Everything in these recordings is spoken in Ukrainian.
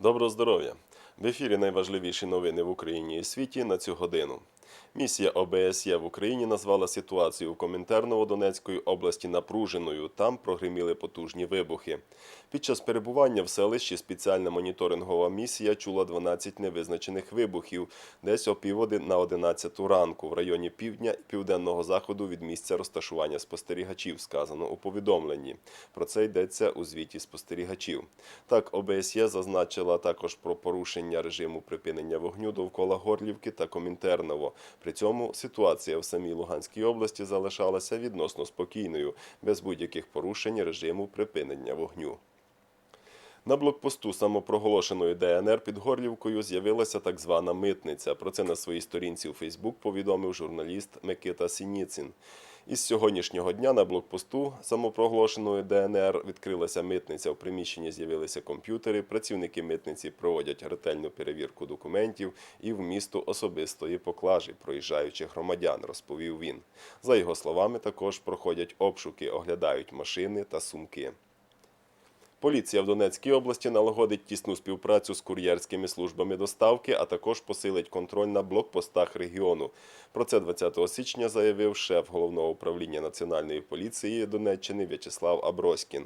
Доброго здоров'я! В ефірі найважливіші новини в Україні і світі на цю годину. Місія ОБСЄ в Україні назвала ситуацію в Комінтерново-Донецької області напруженою. Там прогриміли потужні вибухи. Під час перебування в селищі спеціальна моніторингова місія чула 12 невизначених вибухів, десь о піводи на 11 ранку в районі півдня і південного заходу від місця розташування спостерігачів, сказано у повідомленні. Про це йдеться у звіті спостерігачів. Так, ОБСЄ зазначила також про порушення режиму припинення вогню довкола Горлівки та Комінтерново. При цьому ситуація в самій Луганській області залишалася відносно спокійною, без будь-яких порушень режиму припинення вогню. На блокпосту самопроголошеної ДНР під Горлівкою з'явилася так звана митниця. Про це на своїй сторінці у Фейсбук повідомив журналіст Микита Сініцин. Із сьогоднішнього дня на блокпосту самопроголошеної ДНР відкрилася митниця. У приміщенні з'явилися комп'ютери. Працівники митниці проводять ретельну перевірку документів і вмісту особистої поклажі проїжджаючих громадян, розповів він. За його словами, також проходять обшуки, оглядають машини та сумки. Поліція в Донецькій області налагодить тісну співпрацю з кур'єрськими службами доставки, а також посилить контроль на блокпостах регіону. Про це 20 січня заявив шеф головного управління Національної поліції Донеччини В'ячеслав Аброськін.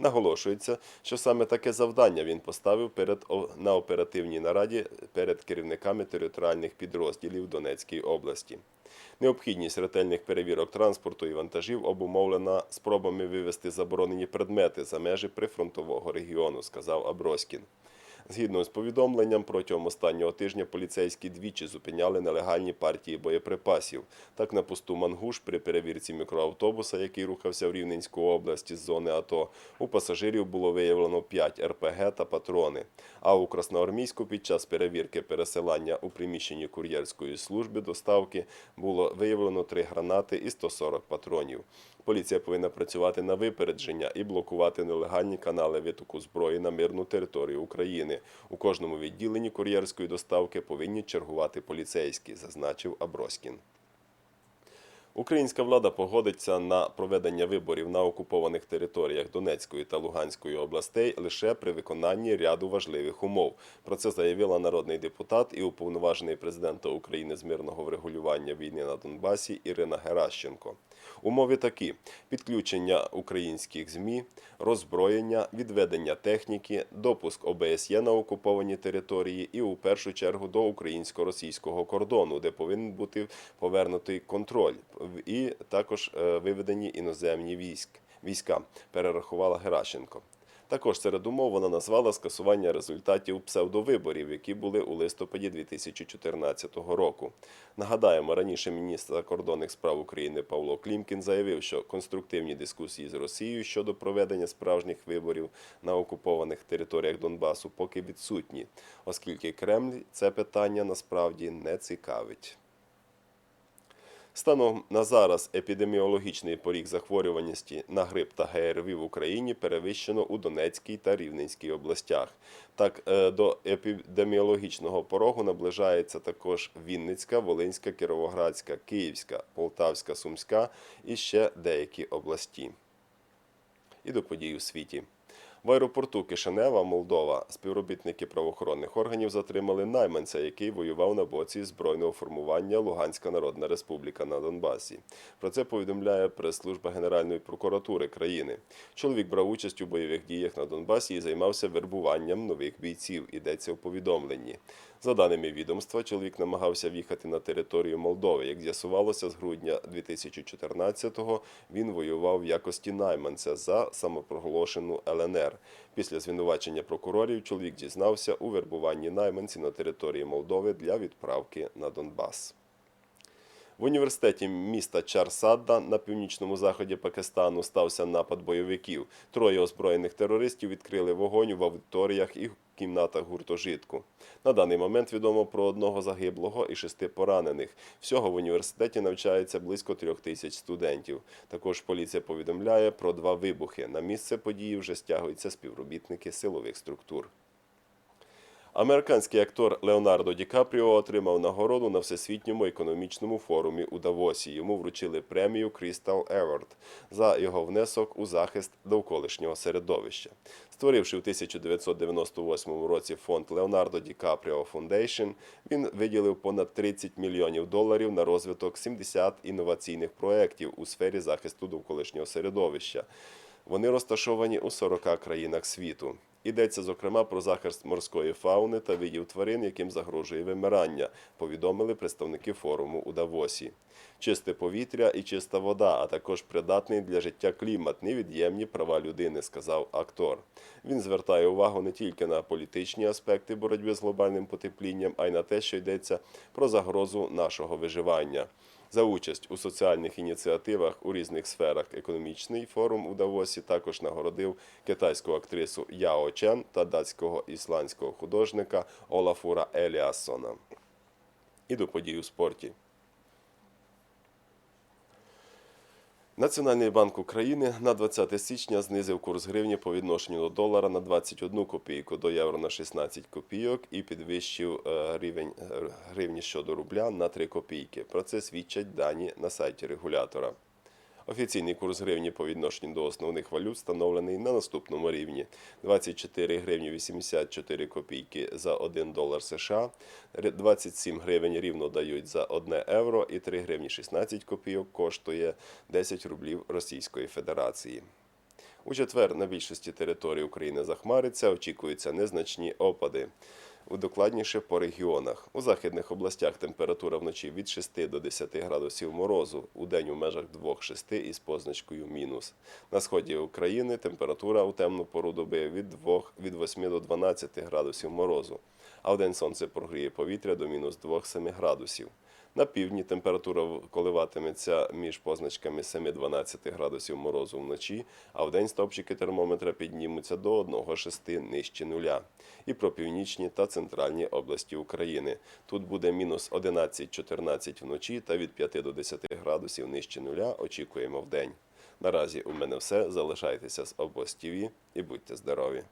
Наголошується, що саме таке завдання він поставив перед на оперативній нараді перед керівниками територіальних підрозділів Донецької області. Необхідність ретельних перевірок транспорту і вантажів обумовлена спробами вивести заборонені предмети за межі прифронтового регіону, сказав Аброськін. Згідно з повідомленням, протягом останнього тижня поліцейські двічі зупиняли нелегальні партії боєприпасів. Так, на посту Мангуш при перевірці мікроавтобуса, який рухався в Рівненську область із зони АТО, у пасажирів було виявлено 5 РПГ та патрони. А у Красноармійську під час перевірки пересилання у приміщенні кур'єрської служби доставки було виявлено 3 гранати і 140 патронів. Поліція повинна працювати на випередження і блокувати нелегальні канали витоку зброї на мирну територію України. У кожному відділенні кур'єрської доставки повинні чергувати поліцейські, зазначив Аброськін. Українська влада погодиться на проведення виборів на окупованих територіях Донецької та Луганської областей лише при виконанні ряду важливих умов. Про це заявила народний депутат і уповноважений президента України з мирного врегулювання війни на Донбасі Ірина Геращенко. Умови такі: підключення українських ЗМІ, роззброєння, відведення техніки, допуск ОБСЄ на окуповані території і у першу чергу до українсько-російського кордону, де повинен бути повернутий контроль, і також е, виведені іноземні військ війська, перерахувала Геращенко. Також серед умов вона назвала скасування результатів псевдовиборів, які були у листопаді 2014 року. Нагадаємо, раніше міністр закордонних справ України Павло Клімкін заявив, що конструктивні дискусії з Росією щодо проведення справжніх виборів на окупованих територіях Донбасу поки відсутні, оскільки Кремль це питання насправді не цікавить. Станом на зараз епідеміологічний поріг захворюваності на грип та ГРВІ в Україні перевищено у Донецькій та Рівненській областях. Так, е, до епідеміологічного порогу наближається також Вінницька, Волинська, Кіровоградська, Київська, Полтавська, Сумська і ще деякі області. І до подій у світі. В аеропорту Кишинева, Молдова, співробітники правоохоронних органів затримали найманця, який воював на боці збройного формування Луганська Народна Республіка на Донбасі. Про це повідомляє прес-служба Генеральної прокуратури країни. Чоловік брав участь у бойових діях на Донбасі і займався вербуванням нових бійців. Йдеться в повідомленні. За даними відомства, чоловік намагався в'їхати на територію Молдови. Як з'ясувалося, з грудня 2014-го він воював в якості найманця за самопроголошену ЛНР. Після звинувачення прокурорів чоловік дізнався у вербуванні найманці на території Молдови для відправки на Донбас. В університеті міста Чарсадда на північному заході Пакистану стався напад бойовиків. Троє озброєних терористів відкрили вогонь в аудиторіях і кімнатах гуртожитку. На даний момент відомо про одного загиблого і шести поранених. Всього в університеті навчається близько трьох тисяч студентів. Також поліція повідомляє про два вибухи. На місце події вже стягуються співробітники силових структур. Американський актор Леонардо Ді Капріо отримав нагороду на Всесвітньому економічному форумі у Давосі. Йому вручили премію Crystal Award за його внесок у захист довколишнього середовища. Створивши в 1998 році фонд Леонардо Ді Капріо Foundation, він виділив понад 30 мільйонів доларів на розвиток 70 інноваційних проєктів у сфері захисту довколишнього середовища. Вони розташовані у 40 країнах світу. Йдеться зокрема про захист морської фауни та видів тварин, яким загрожує вимирання, повідомили представники форуму у Давосі. Чисте повітря і чиста вода, а також придатний для життя клімат, невід'ємні права людини, сказав актор. Він звертає увагу не тільки на політичні аспекти боротьби з глобальним потеплінням, а й на те, що йдеться про загрозу нашого виживання. За участь у соціальних ініціативах у різних сферах економічний форум у Давосі також нагородив китайську актрису Яо Чен та датського ісландського художника Олафура Еліасона. І до подій у спорті. Національний банк України на 20 січня знизив курс гривні по відношенню до долара на 21 копійку, до євро на 16 копійок і підвищив е, рівень е, гривні щодо рубля на 3 копійки. Про це свідчать дані на сайті регулятора. Офіційний курс гривні по відношенню до основних валют встановлений на наступному рівні: 24 гривні 84 копійки за 1 долар США, 27 гривень рівно дають за 1 євро і 3 гривні 16 копійок коштує 10 рублів Російської Федерації. У четвер на більшості територій України захмариться, очікуються незначні опади. У докладніше по регіонах. У західних областях температура вночі від 6 до 10 градусів морозу, у день у межах 2-6 із позначкою мінус. На сході України температура у темну пору доби від 2, від 8 до 12 градусів морозу, а в день сонце прогріє повітря до мінус 2-7 градусів. На півдні температура коливатиметься між позначками 7-12 градусів морозу вночі, а вдень стопчики термометра піднімуться до 1-6 нижче нуля. І про північні та центральні області України. Тут буде мінус 11-14 вночі та від 5 до 10 градусів нижче нуля очікуємо вдень. Наразі у мене все. Залишайтеся з область ТВ і будьте здорові!